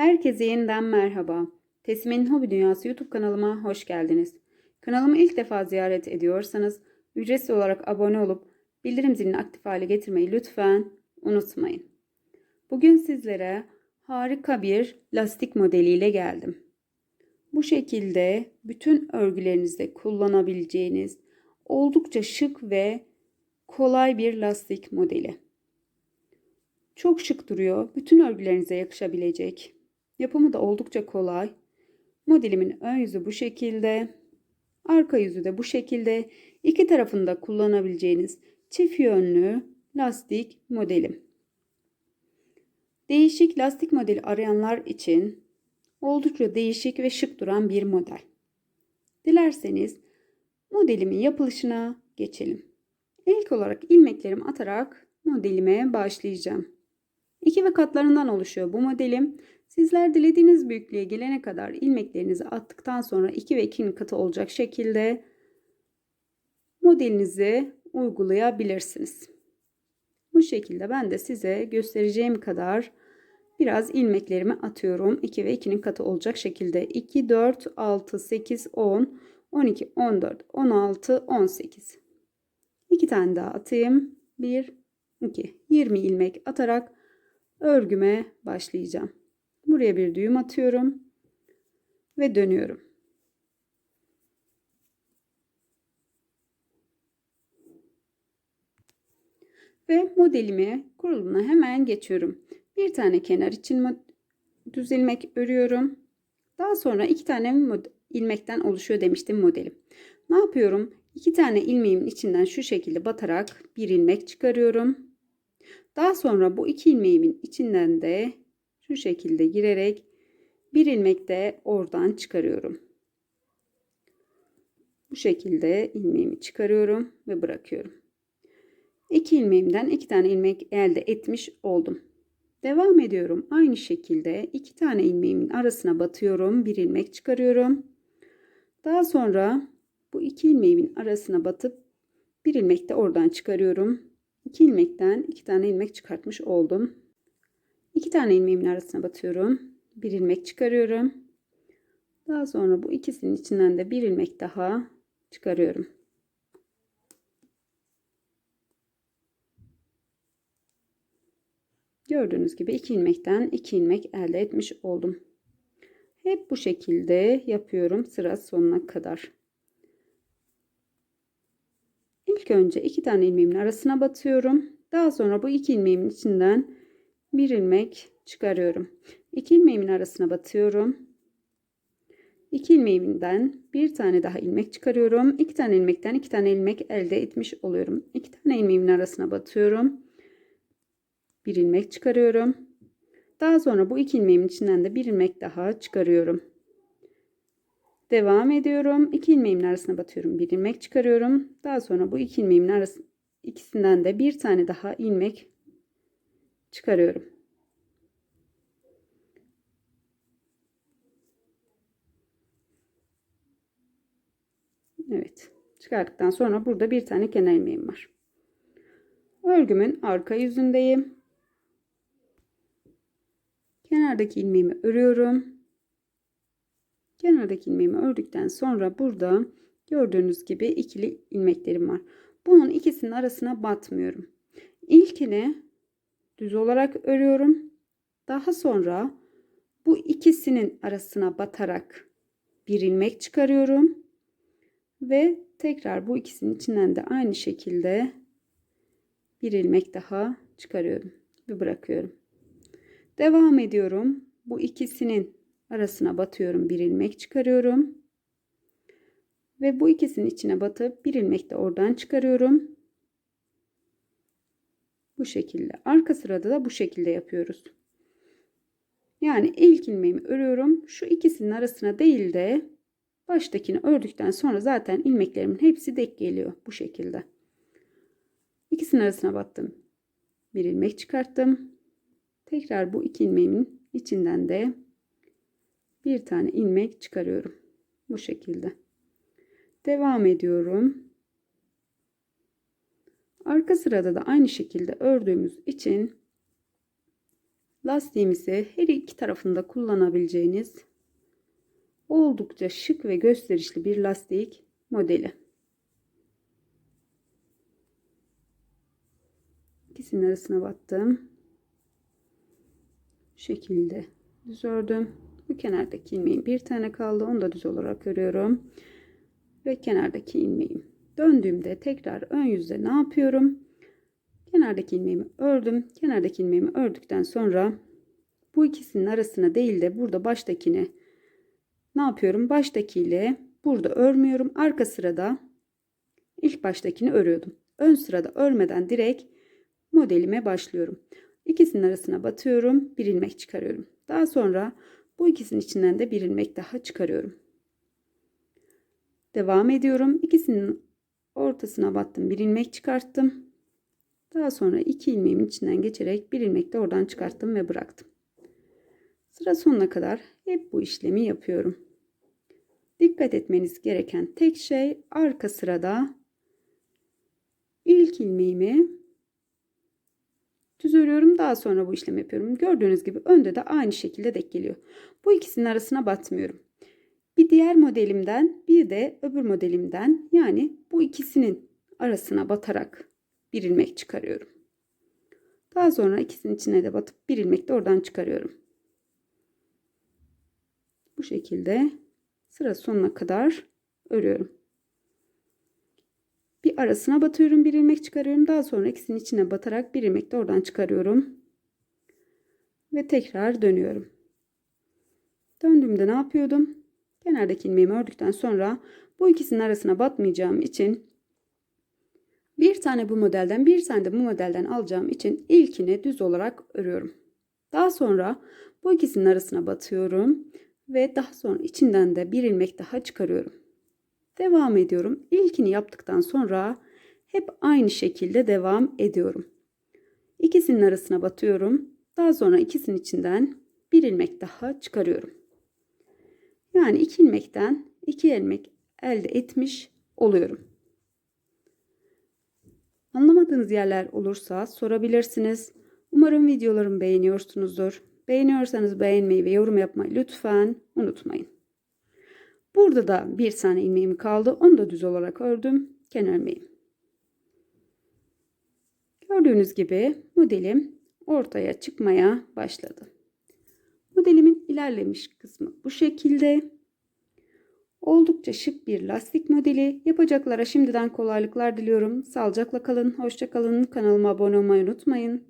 Herkese yeniden merhaba. Tesimin Hobi Dünyası YouTube kanalıma hoş geldiniz. Kanalımı ilk defa ziyaret ediyorsanız ücretsiz olarak abone olup bildirim zilini aktif hale getirmeyi lütfen unutmayın. Bugün sizlere harika bir lastik modeliyle geldim. Bu şekilde bütün örgülerinizde kullanabileceğiniz oldukça şık ve kolay bir lastik modeli. Çok şık duruyor. Bütün örgülerinize yakışabilecek. Yapımı da oldukça kolay. Modelimin ön yüzü bu şekilde. Arka yüzü de bu şekilde. İki tarafında kullanabileceğiniz çift yönlü lastik modelim. Değişik lastik modeli arayanlar için oldukça değişik ve şık duran bir model. Dilerseniz modelimin yapılışına geçelim. İlk olarak ilmeklerimi atarak modelime başlayacağım. İki ve katlarından oluşuyor bu modelim. Sizler dilediğiniz büyüklüğe gelene kadar ilmeklerinizi attıktan sonra 2 ve 2'nin katı olacak şekilde modelinizi uygulayabilirsiniz. Bu şekilde ben de size göstereceğim kadar biraz ilmeklerimi atıyorum. 2 ve 2'nin katı olacak şekilde 2, 4, 6, 8, 10, 12, 14, 16, 18. 2 tane daha atayım. 1, 2, 20 ilmek atarak örgüme başlayacağım. Buraya bir düğüm atıyorum ve dönüyorum. Ve modelimi kurulumuna hemen geçiyorum. Bir tane kenar için düz ilmek örüyorum. Daha sonra iki tane ilmekten oluşuyor demiştim modelim. Ne yapıyorum? İki tane ilmeğimin içinden şu şekilde batarak bir ilmek çıkarıyorum. Daha sonra bu iki ilmeğimin içinden de şu şekilde girerek bir ilmek de oradan çıkarıyorum. Bu şekilde ilmeğimi çıkarıyorum ve bırakıyorum. İki ilmeğimden iki tane ilmek elde etmiş oldum. Devam ediyorum. Aynı şekilde iki tane ilmeğimin arasına batıyorum. Bir ilmek çıkarıyorum. Daha sonra bu iki ilmeğimin arasına batıp bir ilmek de oradan çıkarıyorum. İki ilmekten iki tane ilmek çıkartmış oldum. İki tane ilmeğimin arasına batıyorum. Bir ilmek çıkarıyorum. Daha sonra bu ikisinin içinden de bir ilmek daha çıkarıyorum. Gördüğünüz gibi iki ilmekten iki ilmek elde etmiş oldum. Hep bu şekilde yapıyorum sıra sonuna kadar. İlk önce iki tane ilmeğimin arasına batıyorum. Daha sonra bu iki ilmeğimin içinden bir ilmek çıkarıyorum. İki ilmeğimin arasına batıyorum. İki ilmeğimden bir tane daha ilmek çıkarıyorum. İki tane ilmekten iki tane ilmek elde etmiş oluyorum. İki tane ilmeğimin arasına batıyorum. Bir ilmek çıkarıyorum. Daha sonra bu iki ilmeğimin içinden de bir ilmek daha çıkarıyorum. Devam ediyorum. İki ilmeğimin arasına batıyorum. Bir ilmek çıkarıyorum. Daha sonra bu iki ilmeğimin arası ikisinden de bir tane daha ilmek çıkarıyorum. Evet. Çıkardıktan sonra burada bir tane kenar ilmeğim var. Örgümün arka yüzündeyim. Kenardaki ilmeğimi örüyorum. Kenardaki ilmeğimi ördükten sonra burada gördüğünüz gibi ikili ilmeklerim var. Bunun ikisinin arasına batmıyorum. İlkini düz olarak örüyorum. Daha sonra bu ikisinin arasına batarak bir ilmek çıkarıyorum. Ve tekrar bu ikisinin içinden de aynı şekilde bir ilmek daha çıkarıyorum ve bırakıyorum. Devam ediyorum. Bu ikisinin arasına batıyorum. Bir ilmek çıkarıyorum. Ve bu ikisinin içine batıp bir ilmek de oradan çıkarıyorum. Bu şekilde. Arka sırada da bu şekilde yapıyoruz. Yani ilk ilmeğimi örüyorum. Şu ikisinin arasına değil de baştakini ördükten sonra zaten ilmeklerimin hepsi denk geliyor. Bu şekilde. İkisinin arasına battım. Bir ilmek çıkarttım. Tekrar bu iki ilmeğimin içinden de bir tane ilmek çıkarıyorum. Bu şekilde. Devam ediyorum. Arka sırada da aynı şekilde ördüğümüz için lastiğimizi her iki tarafında kullanabileceğiniz oldukça şık ve gösterişli bir lastik modeli. İkisinin arasına battım. Şekilde düz ördüm. Bu kenardaki ilmeğim bir tane kaldı. Onu da düz olarak örüyorum. Ve kenardaki ilmeğim. Döndüğümde tekrar ön yüzde ne yapıyorum? Kenardaki ilmeğimi ördüm. Kenardaki ilmeğimi ördükten sonra bu ikisinin arasına değil de burada baştakini ne yapıyorum? Baştakiyle burada örmüyorum. Arka sırada ilk baştakini örüyordum. Ön sırada örmeden direkt modelime başlıyorum. İkisinin arasına batıyorum. Bir ilmek çıkarıyorum. Daha sonra bu ikisinin içinden de bir ilmek daha çıkarıyorum. Devam ediyorum. İkisinin ortasına battım. Bir ilmek çıkarttım. Daha sonra iki ilmeğimin içinden geçerek bir ilmek de oradan çıkarttım ve bıraktım. Sıra sonuna kadar hep bu işlemi yapıyorum. Dikkat etmeniz gereken tek şey arka sırada ilk ilmeğimi düz örüyorum. Daha sonra bu işlemi yapıyorum. Gördüğünüz gibi önde de aynı şekilde denk geliyor. Bu ikisinin arasına batmıyorum. Bir diğer modelimden bir de öbür modelimden yani bu ikisinin arasına batarak bir ilmek çıkarıyorum. Daha sonra ikisinin içine de batıp bir ilmek de oradan çıkarıyorum. Bu şekilde sıra sonuna kadar örüyorum. Bir arasına batıyorum, bir ilmek çıkarıyorum. Daha sonra ikisinin içine batarak bir ilmek de oradan çıkarıyorum. Ve tekrar dönüyorum. Döndüğümde ne yapıyordum? Kenardaki ilmeğimi ördükten sonra bu ikisinin arasına batmayacağım için bir tane bu modelden bir tane de bu modelden alacağım için ilkini düz olarak örüyorum. Daha sonra bu ikisinin arasına batıyorum ve daha sonra içinden de bir ilmek daha çıkarıyorum. Devam ediyorum. İlkini yaptıktan sonra hep aynı şekilde devam ediyorum. İkisinin arasına batıyorum. Daha sonra ikisinin içinden bir ilmek daha çıkarıyorum. Yani iki ilmekten iki ilmek elde etmiş oluyorum. Anlamadığınız yerler olursa sorabilirsiniz. Umarım videolarımı beğeniyorsunuzdur. Beğeniyorsanız beğenmeyi ve yorum yapmayı lütfen unutmayın. Burada da bir tane ilmeğim kaldı. Onu da düz olarak ördüm. Kenar ilmeğim. Gördüğünüz gibi modelim ortaya çıkmaya başladı. Modelimin ilerlemiş kısmı bu şekilde. Oldukça şık bir lastik modeli. Yapacaklara şimdiden kolaylıklar diliyorum. Sağlıcakla kalın, hoşça kalın. Kanalıma abone olmayı unutmayın.